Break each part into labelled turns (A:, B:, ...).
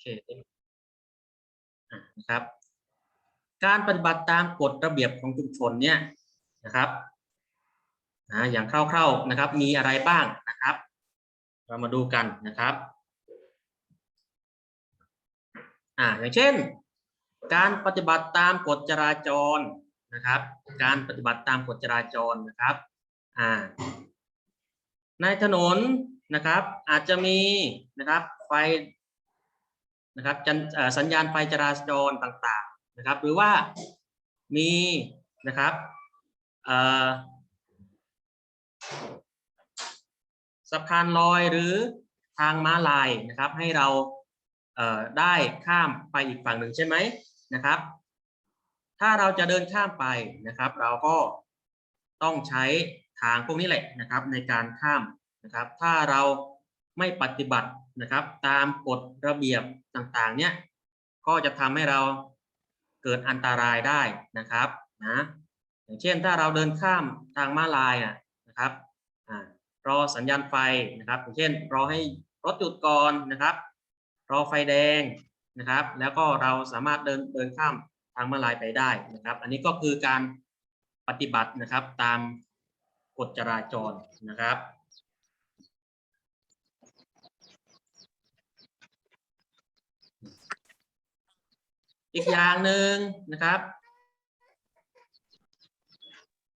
A: เคนะครับ การปฏิบัติตามกฎระเบียบของชุมชนเนี่ยนะครับนะอย่างคร่าวๆนะครับ มีอะไรบ้างนะครับ เรามาดูกันนะครับอ่าอย่างเช่น การปฏิบัติตามกฎจราจรนะครับ การปฏิบัติตามกฎจราจรนะครับอ่าในถนนนะครับ อาจจะมีนะครับไฟ นะครับสัญญาณไฟจราจรต่างๆนะครับ หรือว่ามีนะครับสะพานลอยหรือทางม้าลายนะครับ ให้เราเได้ข้ามไปอีกฝั่งหนึ่งใช่ไหมนะครับ ถ้าเราจะเดินข้ามไปนะครับ เราก็ต้องใช้ทางพวกนี้แหละนะครับในการข้ามนะครับ ถ้าเราไม่ปฏิบัติ นะครับ ตามกฎระเบียบต่างๆ เนี่ยก็จะทำให้เราเกิดอันตรายได้นะครับนะอย่างเช่นถ้าเราเดินข้ามทางม้าลายน่ะนะครับอ่ารอสัญญาณไฟนะครับ อย่างเช่นรอให้รถหยุดก่อนนะครับ รอไฟแดงนะครับ แล้วก็เราสามารถเดินเดินข้ามทางม้าลายไปได้นะครับ อันนี้ก็คือการปฏิบัตินะครับตามกฎจราจรนะครับ อีกอย่างหนึ่งนะครับ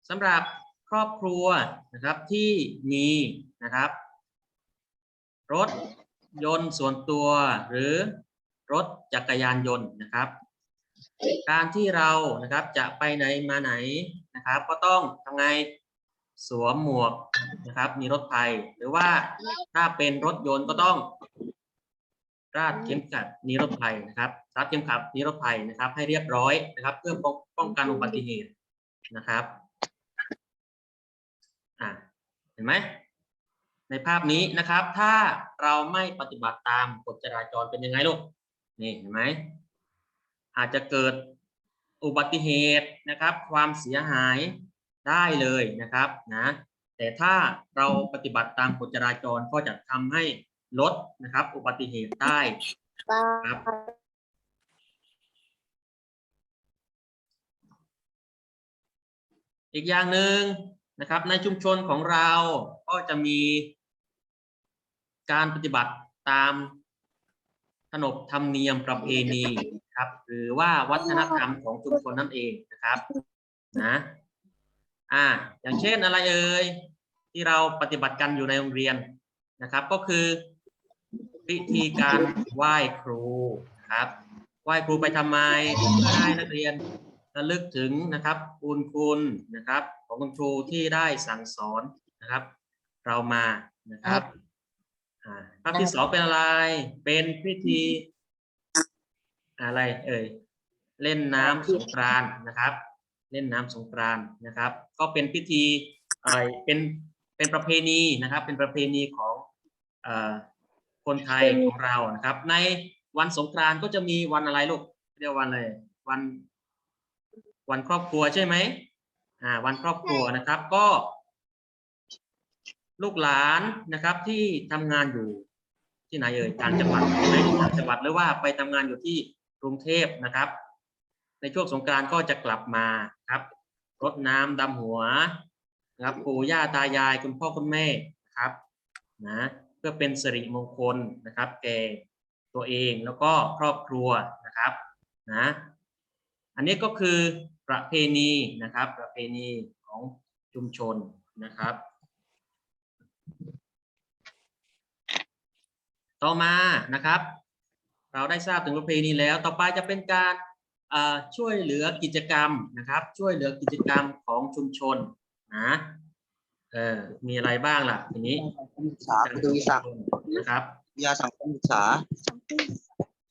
A: สำหรับครอบครัวนะครับที่มีนะครับ รถยนต์ส่วนตัวหรือรถจักรยานยนต์นะครับ การที่เรานะครับจะไปไหนมาไหนนะครับ ก็ต้องทำไงสวมหมวกนะครับ มีรถภัย หรือว่าถ้าเป็นรถยนต์ก็ต้อง ราดเข็มขัดนิรภัยนะครับรัดเข็มขัดนิรภัยนะครับ ให้เรียบร้อยนะครับ เพื่อป้องกันอุบัติเหตุนะครับอ่าเห็นไหมในภาพนี้นะครับ ถ้าเราไม่ปฏิบัติตามกฎจราจรเป็นยังไงลูกนี่เห็นไหมอาจจะเกิดอุบัติเหตุนะครับ ความเสียหายได้เลยนะครับนะแต่ถ้าเราปฏิบัติตามกฎจราจรก็จะทำให้ ลดนะครับอุบัติเหตุได้ครับอีกอย่างหนึ่งนะครับ ในชุมชนของเราก็จะมีการปฏิบัติตามขนบธรรมเนียมประเพณีครับ หรือว่าวัฒนธรรมของชุมชนนั่นเองนะครับนะอ่าอย่างเช่นอะไรเอ่ยที่เราปฏิบัติกันอยู่ในโรงเรียนนะครับ ก็คือ พิธีการไหว้ครูครับ ไหว้ครูไปทำไมเพื่อให้นักเรียนระลึกถึงนะครับคุณคุณนะครับ ของคุณครูที่ได้สั่งสอนนะครับ เรามานะครับภาพที่สองเป็นอะไร เป็นพิธี อะไร เอ่ยเล่นน้ำสงกรานนะครับ เล่นน้ำสงกรานนะครับ ก็เป็นพิธีอะไรเป็นเป็นประเพณีนะครับ เป็นประเพณีของเอ่อ คนไทยของเรานะครับ ในวันสงกรานต์ก็จะมีวันอะไรลูกเรียกวันอะไรวัน วันครอบครัวใช่ไหมอ่า วันครอบครัวนะครับ ก็ ลูกหลานนะครับ ที่ทำงานอยู่ที่ไหนเอ่ยต่างจังหวัดใช่ไหมต่างจังหวัดหรือว่าไปทำงานอยู่ที่กรุงเทพนะครับ ในช่วงสงกรานต์ก็จะกลับมาครับรดน้ำดำหัวนะครับปู่ย่าตายายคุณพ่อคุณแม่ครับ นะ พื่อเป็นสิริมงคลนะครับ แก่ตัวเองแล้วก็ครอบครัวนะครับนะอันนี้ก็คือประเพณีนะครับ ประเพณีของชุมชนนะครับ ต่อมานะครับ เราได้ทราบถึงประเพณีแล้ว ต่อไปจะเป็นการช่วยเหลือกิจกรรมนะครับ ช่วยเหลือกิจกรรมของชุมชนนะ เออมีอะไรบ้างล่ะทีนี้
B: ศึกษาไปดูสัก
A: นะครับ
B: ยาสังคมศึกษา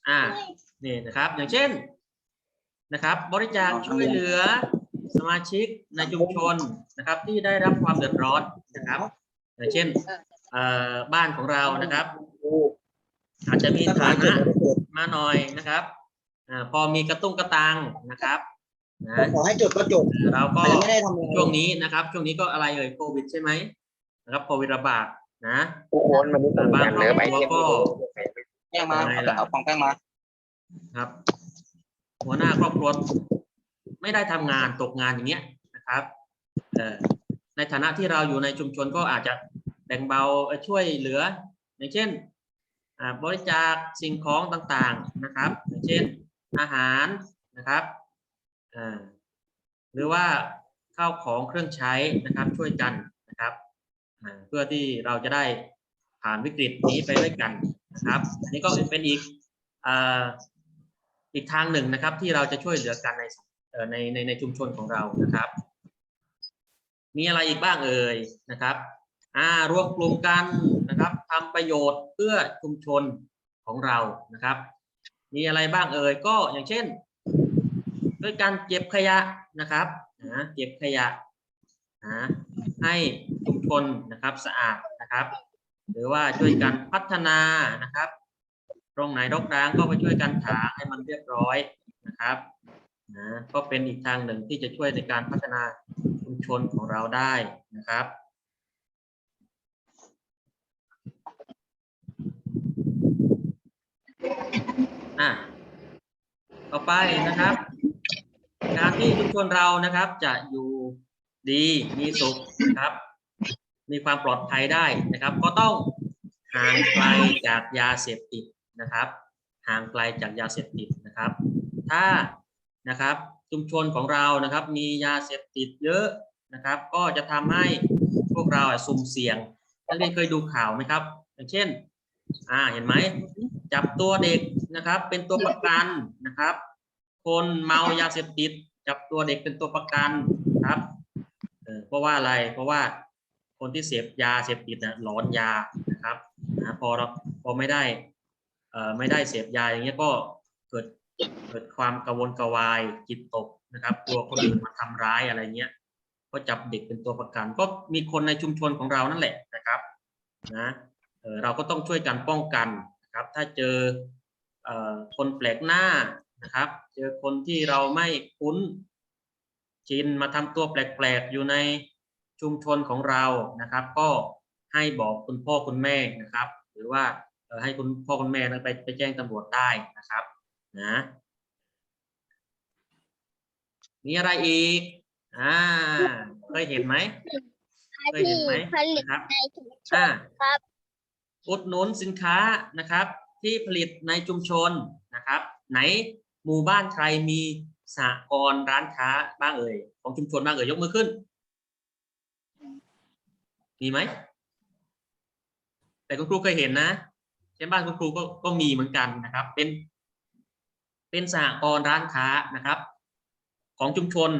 A: อ่านี่นะครับ อย่างเช่นนะครับ บริจาคช่วยเหลือสมาชิกในชุมชนนะครับ ที่ได้รับความเดือดร้อนนะครับ อย่างเช่นเอ่อบ้านของเรานะครับ อาจจะมีฐานะมาหน่อยนะครับอ่าพอมีกระตุ้งกระตังนะครับ นะ
B: ขอให้จดก็จด
A: เราก็
B: แต่ยังไม่ได้ทำอะไร
A: ช่วงนี้นะครับช่วงนี้ก็อะไรเอ่ยโควิดใช่ไหมนะครับโควิดระบาดนะ
C: ทุกคนมันนี่
A: บางครอบครัวก็
B: แป้งมาเอาเอาฟองแป้งมา
A: ครับ หัวหน้าครอบครัวไม่ได้ทำงานตกงานอย่างเงี้ยนะครับเอ่อในฐานะที่เราอยู่ในชุมชนก็อาจจะแบ่งเบาเอ่อช่วยเหลือ อย่างเช่นอ่าบริจาคสิ่งของต่างๆนะครับ อย่างเช่นอาหารนะครับอ่า หรือว่าข้าวของเครื่องใช้นะครับช่วยกันนะครับเพื่อที่เราจะได้ผ่านวิกฤตนี้ไปด้วยกันนะครับ อันนี้ก็เป็นอีกอ,อีกทางหนึ่งนะครับ ที่เราจะช่วยเหลือกันในในในในชุมชนของเรานะครับ มีอะไรอีกบ้างเอ่ยนะครับอ่ารวมกลุ่มกันนะครับทำประโยชน์เพื่อชุมชนของเรานะครับ มีอะไรบ้างเอ่ยก็อย่างเช่น ด้วยการเก็บขยะนะครับนะเก็บขยะนะให้ชุมชนนะครับสะอาดนะครับ หรือว่าช่วยกันพัฒนานะครับ ตรงไหนรกร้างก็ไปช่วยกันถางให้มันเรียบร้อยนะครับนะก็เป็นอีกทางหนึ่งที่จะช่วยในการพัฒนาชุมชนของเราได้นะครับอะต่อไปนะครับ การที่ชุมชนเรานะครับจะอยู่ดีมีสุขนะครับ มีความปลอดภัยได้นะครับ ก็ต้องห่างไกลจากยาเสพติดนะครับ ห่างไกลจากยาเสพติดนะครับ ถ้านะครับชุมชนของเรานะครับ มียาเสพติดเยอะนะครับ ก็จะทำให้พวกเราอะสุ่มเสี่ยงนักเรียนเคยดูข่าวไหมครับ อย่างเช่น อ่าเห็นไหมจับตัวเด็กนะครับ เป็นตัวประกันนะครับ คนเมายาเสพติดจับตัวเด็กเป็นตัวประกันครับเพราะว่าอะไรเพราะว่าคนที่เสพยาเสพติดนะหลอนยานะครับนะพอเราพอไม่ได้เอ่อไม่ได้เสพยาอย่างเงี้ยก็เกิดเกิดความกังวลกระวายจิตตกนะครับกลัวคนอื่นมาทำร้ายอะไรเงี้ยก็จับเด็กเป็นตัวประกัน ก็มีคนในชุมชนของเรานั่นแหละนะครับนะเออเราก็ต้องช่วยกันป้องกันนะครับ ถ้าเจอเอ่อคนแปลกหน้า นะครับ เจอคนที่เราไม่คุ้นชินมาทำตัวแปลกๆ อยู่ในชุมชนของเรานะครับ ก็ให้บอกคุณพ่อคุณแม่นะครับ หรือว่าเอ่อให้คุณพ่อคุณแม่นั้นไปไปแจ้งตำรวจได้นะครับนะมีอะไรอีกอ่าเคยเห็นไหมเคยเห็นไหม
C: ผลิต
A: นะครับ
C: ในชุมช
A: อ่า
C: นครับ
A: อุดหนุนสินค้านะครับ ที่ผลิตในชุมชนนะครับ ไหน หมู่บ้านใครมีสหกรณ์ร้านค้าบ้างเอ่ยของชุมชนบ้างเอ่ยยกมือขึ้น มีไหม แต่คุณครูเคยเห็นนะเช่นบ้านคุณครูก็ก็มีเหมือนกันนะครับ เป็น เป็นสหกรณ์ร้านค้านะครับ ของชุมชน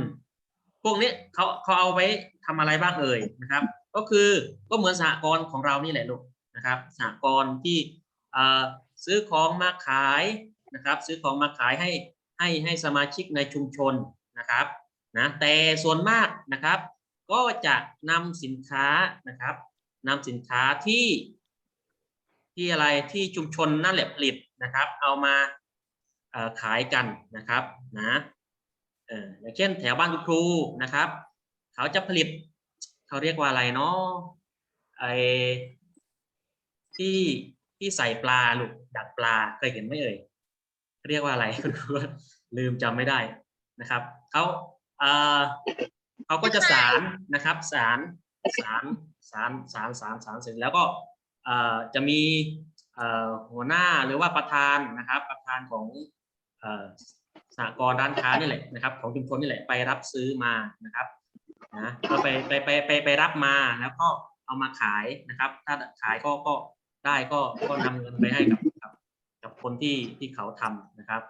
A: พวกนี้เขาเขาเอาไว้ทำอะไรบ้างเอ่ยนะครับ ก็คือก็เหมือนสหกรณ์ของเรานี่แหละลูกนะครับสหกรณ์ที่ซื้อของมาขาย นะครับ ซื้อของมาขายให้ให้ให้สมาชิกในชุมชนนะครับนะแต่ส่วนมากนะครับ ก็จะนำสินค้านะครับนำสินค้าที่ที่อะไรที่ชุมชนนั่นแหละผลิตนะครับ เอามาขายกันนะครับนะอย่างเช่นแถวบ้านคุณครูนะครับ เขาจะผลิตเขาเรียกว่าอะไรเนาะไอที่ที่ใส่ปลาลูกดักปลาเคยเห็นไหมเอ่ย เรียกว่าอะไรคุณครูลืมจำไม่ได้นะครับเขาเอ่อเขาก็จะสารนะครับสารสารสารสารสารสารเสร็จแล้วก็เอ่อจะมีเอ่อหัวหน้าหรือว่าประธานนะครับ ประธานของเอ่อสหกรณ์ร้านค้านี่แหละนะครับ ของชุมชนนี่แหละไปรับซื้อมานะครับนะก็ไปไปไปไปไปรับมาแล้วก็เอามาขายนะครับ ถ้าขายก็ก็ได้ก็ก็นำเงินไปให้กับ คนที่ที่เขาทำนะครับ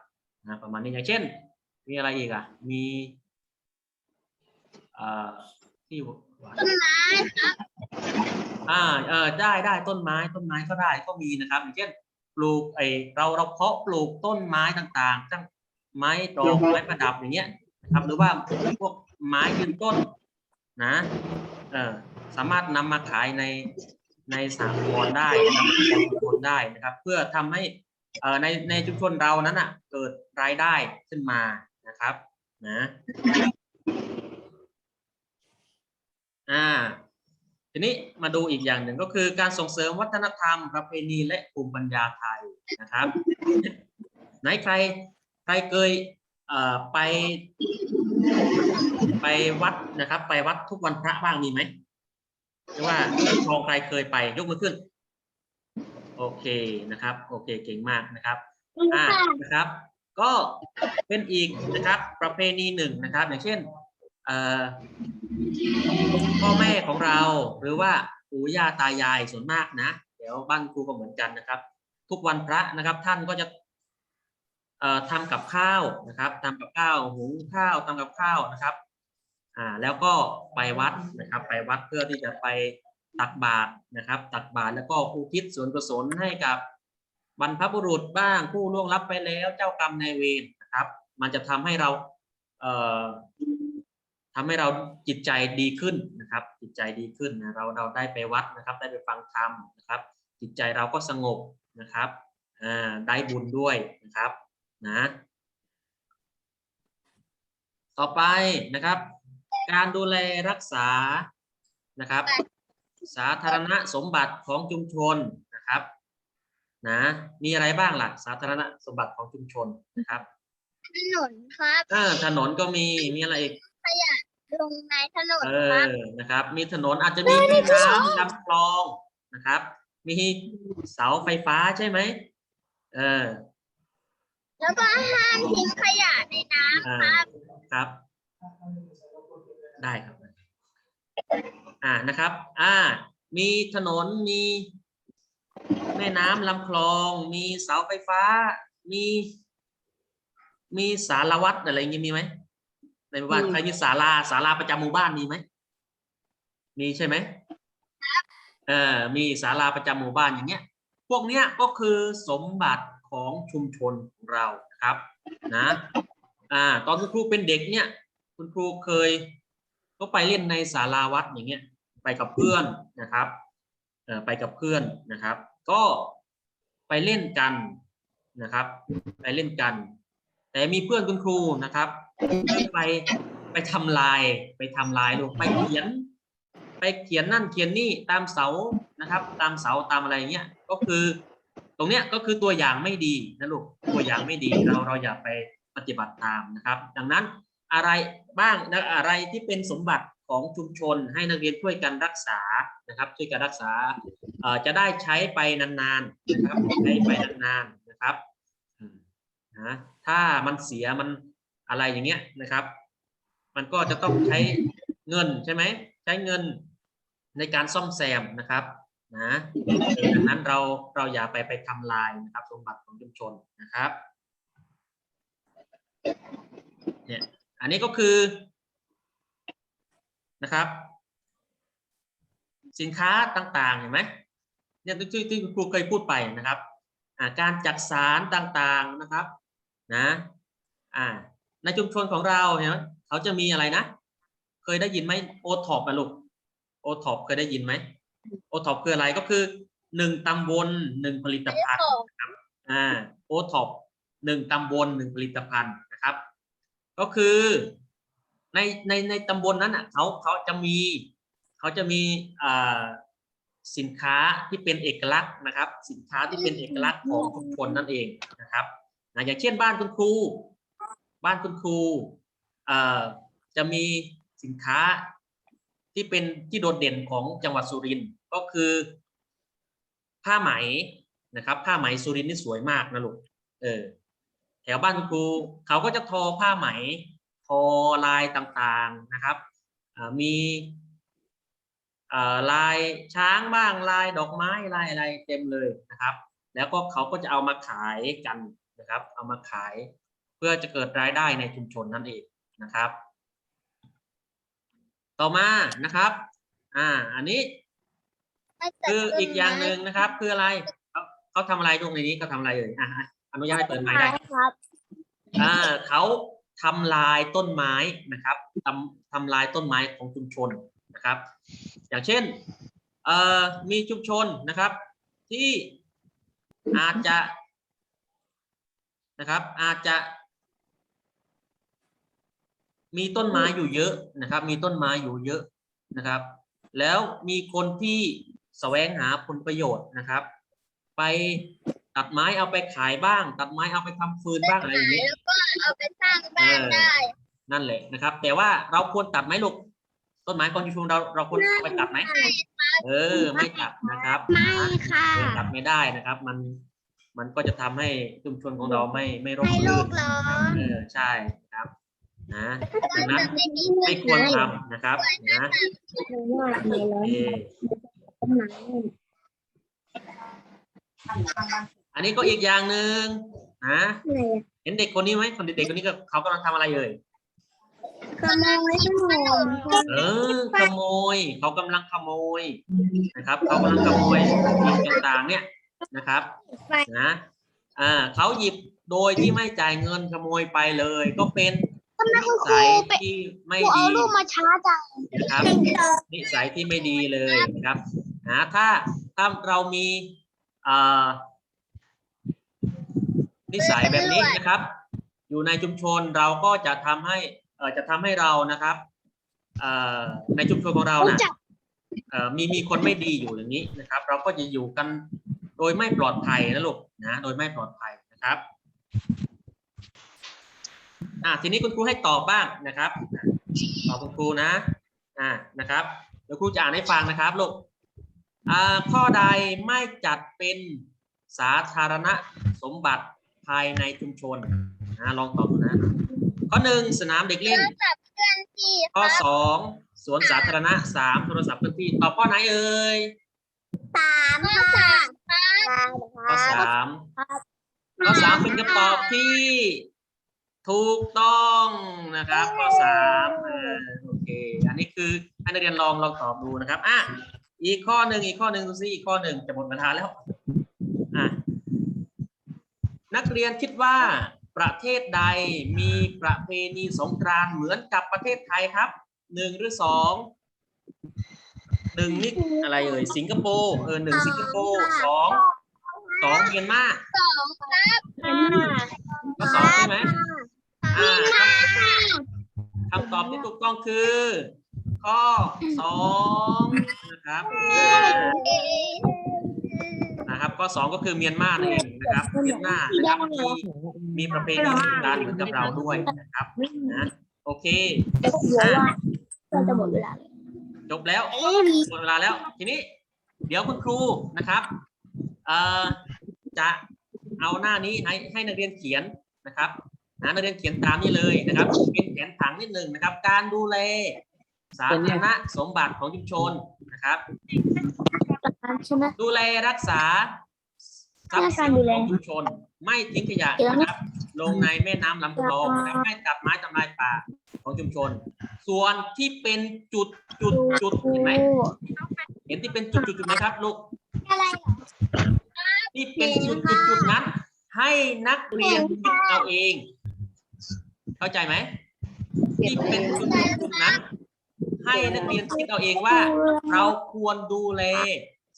A: นะประมาณนี้อย่างเช่น มีอะไรอีกอะ มีเอ่อที่
C: ต้นไม้ครับ
A: อ่าเออได้ได้ต้นไม้ต้นไม้ก็ได้ก็มีนะครับ อย่างเช่น ปลูกไอเราเราเพาะปลูกต้นไม้ต่างๆทั้งไม้ดอกไม้ประดับอย่างเงี้ยนะครับหรือว่าพวกไม้ยืนต้นนะเออสามารถนำมาขายในในสากลได้นำมาขายในชุมชนได้นะครับ เพื่อทำให้เอ่อ ในในชุมชนเรานั้นอะ เกิดรายได้ขึ้นมานะครับนะอ่าทีนี้มาดูอีกอย่างหนึ่งก็คือการส่งเสริมวัฒนธรรม ประเพณีและภูมิปัญญาไทยนะครับ ไหนใครใครเคยเอ่อไป ไปวัดนะครับ ไปวัดทุกวันพระบ้างมีไหมหรือว่าทองใครเคยไปยกมือขึ้น โอเคนะครับ โอเคเก่งมากนะครับอ่านะครับ ก็เป็นอีกนะครับ ประเพณีหนึ่งนะครับ อย่างเช่นเอ่อพ่อแม่ของเราหรือว่าปู่ย่าตายายส่วนมากนะ เดี๋ยวบ้านครูก็เหมือนกันนะครับ ทุกวันพระนะครับ ท่านก็จะเอ่อทำกับข้าวนะครับทำกับข้าวหุงข้าวทำกับข้าวนะครับ อ่าแล้วก็ไปวัดนะครับ ไปวัดเพื่อที่จะไป ตักบาตรนะครับ ตักบาตรแล้วก็อุทิศส่วนกุศลให้กับบรรพบุรุษบ้างผู้ล่วงลับไปแล้วเจ้ากรรมนายเวรนะครับ มันจะทำให้เราเอ่อทำให้เราจิตใจดีขึ้นนะครับ จิตใจดีขึ้นนะเราเราได้ไปวัดนะครับ ได้ไปฟังธรรมนะครับ จิตใจเราก็สงบนะครับอ่าได้บุญด้วยนะครับนะต่อไปนะครับ การดูแลรักษานะครับ สาธารณสมบัติของชุมชนนะครับนะมีอะไรบ้างล่ะสาธารณสมบัติของชุมชนนะครับ
C: ถนนครับ
A: อ่าถนนก็มีมีอะไรอีก
C: ลงในถนน
A: เอ
C: ครับ
A: อนะครับ มีถนนอาจจะมีแม่น้ำลำคลองนะครับ มีเสาไฟฟ้าใช่ไหมเออ
C: แล้วก็ห้ามทิ้งขยะในน้
A: อ่าำ
C: ครับ
A: ครับ ได้ครับ อ่านะครับ อ่า มีถนนมีแม่น้ำลำคลอง มีเสาไฟฟ้า มี มีสารวัตรอะไรอย่างงี้มีไหมในหมู่บ้านใครมีศาลาศาลาประจำหมู่บ้านมีไหมมีใช่ไหมเออมีศาลาประจำหมู่บ้านอย่างเงี้ย พวกเนี้ยก็คือสมบัติของชุมชนของเราครับนะอ่าตอนคุณครูเป็นเด็กเนี่ย คุณครูเคยก็ไปเล่นในศาลาวัดอย่างเงี้ย ไปกับเพื่อนนะครับเอ่อไปกับเพื่อนนะครับ ก็ไปเล่นกันนะครับ ไปเล่นกัน แต่มีเพื่อนคุณครูนะครับ ไปไปทำลายไปทำลายลูกไปเขียน ไปเขียนนั่นเขียนนี่ตามเสานะครับ ตามเสาตามอะไรเงี้ยก็คือ ตรงเนี้ยก็คือตัวอย่างไม่ดีนะลูกตัวอย่างไม่ดีเราเราอย่าไปปฏิบัติตามนะครับ ดังนั้นอะไรบ้างอะไรที่เป็นสมบัติ ของชุมชนให้นักเรียนช่วยกันรักษานะครับ ช่วยกันรักษาจะได้ใช้ไปนานๆนะครับใช้ไปนานๆนะครับนะถ้ามันเสียมันอะไรอย่างเงี้ยนะครับ มันก็จะต้องใช้เงินใช่ไหมใช้เงินในการซ่อมแซมนะครับนะดังนั้นเราเราอย่าไปไปทำลายนะครับสมบัติของชุมชนนะครับเนี่ยอันนี้ก็คือ นะครับ สินค้าต่างๆเห็นไหมเนี่ยที่ที่ครูเคยพูดไปนะครับอ่าการจัดสารต่างๆนะครับนะอ่าในชุมชนของเราเนี่ยเขาจะมีอะไรนะ เคยได้ยินไหมโอท็อปอะลูกโอท็อปเคยได้ยินไหมโอท็อปคืออะไรก็คือหนึ่งตำบลหนึ่งผลิตภัณฑ์อ่าโอท็อปหนึ่งตำบลหนึ่งผลิตภัณฑ์นะครับ ก็คือ ในในในตำบลนั้นอะเขาเขาจะมีเขาจะมีอ่าสินค้าที่เป็นเอกลักษณ์นะครับ สินค้าที่เป็นเอกลักษณ์ของชุมชนนั่นเองนะครับนะอย่างเช่นบ้านคุณครู บ้านคุณครูเอ่อจะมีสินค้าที่เป็นที่โดดเด่นของจังหวัดสุรินทร์ก็คือ ผ้าไหมนะครับ ผ้าไหมสุรินทร์นี่สวยมากนะลูกเออแถวบ้านคุณครูเขาก็จะทอผ้าไหม ทอลายต่างๆนะครับอ่ามีอ่าลายช้างบ้างลายดอกไม้ลายอะไรเต็มเลยนะครับ แล้วก็เขาก็จะเอามาขายกันนะครับ เอามาขายเพื่อจะเกิดรายได้ในชุมชนนั่นเองนะครับ ต่อมานะครับ อ่า อันนี้ คืออีกอย่างหนึ่งนะครับ คืออะไรเขาเขาทำอะไรตรงในนี้เขาทำอะไรเอ่ยอะอนุญาตให้เปิดไมค์ได้
C: ครับ
A: อ่าเขา ทำลายต้นไม้นะครับทำทำลายต้นไม้ของชุมชนนะครับ อย่างเช่นมีชุมชนนะครับ ที่อาจจะนะครับ อาจจะมีต้นไม้อยู่เยอะนะครับ มีต้นไม้อยู่เยอะนะครับ แล้วมีคนที่แสวงหาผลประโยชน์นะครับ ไป ตัดไม้เอาไปขายบ้าง ตัดไม้เอาไปทำฟืนบ้างอะไรอย่างเงี้ย
C: แล้วก็เอาไปสร้างบ้านได้
A: นั่นแหละนะครับ แต่ว่าเราควรตัดไหมลูกต้นไม้ของชุมชนเราเราควรเอาไปตัดไหมเออ ไม่ตัดนะครับ
C: ไม่ค่ะ
A: เออตัดไม่ได้นะครับ มันมันก็จะทำให้ชุมชนของเราไม่ไม่ร่ม
C: ให้โล
A: รื่น
C: กร้อน
A: เออใช่ครับนะดังนั้น
C: ไม่มี
A: ไม่ควรทำนะครับนะโอเค อันนี้ก็อีกอย่างหนึ่งนะเห็นเด็กคนนี้ไหมคนเด็กๆคนนี้ก็เขากำลังทำอะไรเอ่ย
C: ขโมยขนม
A: เออขโมยเขากำลังขโมยนะครับเขากำลังขโมยสิ่งต่างๆ เนี่ยนะครับนะอ่าเขาหยิบโดยที่ไม่จ่ายเงินขโมยไปเลย ก็เป็นนิสัยที่ไม่
C: กูเอา
A: ดี
C: รูปมาช้าจัง
A: นะครับนิสัยที่ไม่ดีเลยนะครับนะถ้าถ้าเรามีอ่า นิสัยแบบนี้นะครับ อยู่ในชุมชนเราก็จะทำให้เอ่อจะทำให้เรานะครับเอ่อในชุมชนของเรานะเอ่อมีมีคนไม่ดีอยู่อย่างนี้นะครับ เราก็จะอยู่กันโดยไม่ปลอดภัยนะลูกนะโดยไม่ปลอดภัยนะครับอ่าทีนี้คุณครูให้ตอบบ้างนะครับตอบคุณครูนะอ่านะครับเดี๋ยวครูจะอ่านให้ฟังนะครับลูกอ่าข้อใดไม่จัดเป็นสาธารณสมบัติ ภายในชุมชนนะลองตอบดูนะ ข้อหนึ่งสนามเด็กเล่น
C: กับเพื่อนที่
A: ข้อสองสวนสาธารณะสามโทรศัพท์เคลื่อนที่ตอบข้อไหนเอ่ย
C: สามค่ะ
A: ข้อสามข้อสามเป็นคำตอบที่ ถูกต้องนะครับข้อสามเออโอเค อันนี้คือให้นักเรียนลองลองตอบดูนะครับอะอีกข้อหนึ่งอีกข้อหนึ่งดูซิอีกข้อหนึ่งจะหมดเวลาแล้วอะ นักเรียนคิดว่าประเทศใดมีประเพณีสงกรานต์เหมือนกับประเทศไทยครับหนึ่งหรือสองหนึ่งนี่อะไรเอ่ยสิงคโปร์เออหนึ่งสิงคโปร์สองสองเมียนมา
C: สองครับ
A: ข้อสองใช่ไหมอ่าคำตอบที่ถูกต้องคือข้อสองนะครับ นะครับข้อสองก็คือเมียนมานั่นเองนะครับเมียนมานะครับมีมีประเพณีสงกรานต์เหมือนกับเราด้วยนะครับนะโอเคอะ
C: จะหมดเวลา
A: จบแล้วหมดเวลาแล้ว ทีนี้ เดี๋ยวคุณครูนะครับเอ่อจะเอาหน้านี้ให้ให้นักเรียนเขียนนะครับนะนักเรียนเขียนตามนี้เลยนะครับเป็นแผนผังนิดหนึ่งนะครับ การดูแลสาธารณสมบัติของชุมชนนะครับ
C: ใช่ไหม
A: ดูแลรักษาทรัพย์สินของชุมชน ไม่ทิ้งขยะนะครับ ลงในแม่น้ำลำคลองนะครับไม่ตัดไม้ทำลายป่าของชุมชน ส่วนที่เป็นจุดจุดจุดเห็นไหมเห็นที่เป็นจุดจุดจุดไหมครับลูก
C: อะไรเหรอ
A: ที่เป็นจุดจุดจุดนั้น ให้นักเรียนคิดเอาเอง เข้าใจไหมที่เป็นจุดจุดจุดนั้น ให้นักเรียนคิดเอาเองว่า เราควรดูแล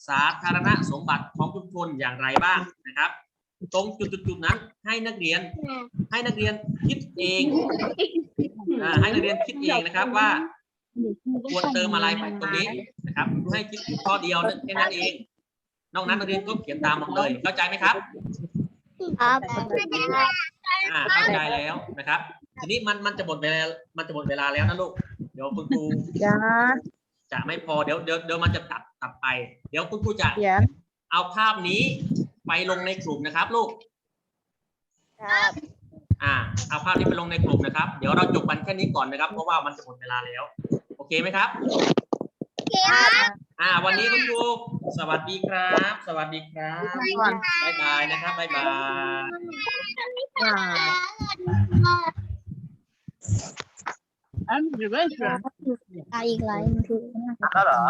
A: สาธารณสมบัติของชุมชนอย่างไรบ้างนะครับ ตรงจุดจุดๆนั้นให้นักเรียนให้นักเรียนคิดเองอ่าให้นักเรียนคิดเองนะครับว่าควรเติมอะไรไปตรงนี้นะครับให้คิดข้อเดียวแค่นั้นเอง นอกนั้นนักเรียนก็เขียนตามหมดเลยเข้าใจไหมครับ
C: ครับ
A: อ่าเข้าใจแล้วนะครับ ทีนี้มันมันจะหมดเวลามันจะหมดเวลาแล้วนะลูกเดี๋ยวคุณครู
D: จ้า
A: จะไม่พอเดี๋ยวเดี๋ยวเดี๋ยวมันจะตัดตัดไป เดี๋ยวคุณครูจะ
D: เขียน
A: เอาภาพนี้ไปลงในกลุ่มนะครับ ลูก
C: ครับ
A: อ่า เอาภาพนี้ไปลงในกลุ่มนะครับ เดี๋ยวเราจบกันแค่นี้ก่อนนะครับ เพราะว่ามันจะหมดเวลาแล้ว โอเคไหมครับ อ่า วันนี้คุณครูสวัสดีครับ สวัสดีครับ
D: ก่อน
A: บ๊ายบายนะครับบ๊ายบาย
D: อ่า
C: อี กไลน์มันถูก
B: แล้วเหรอ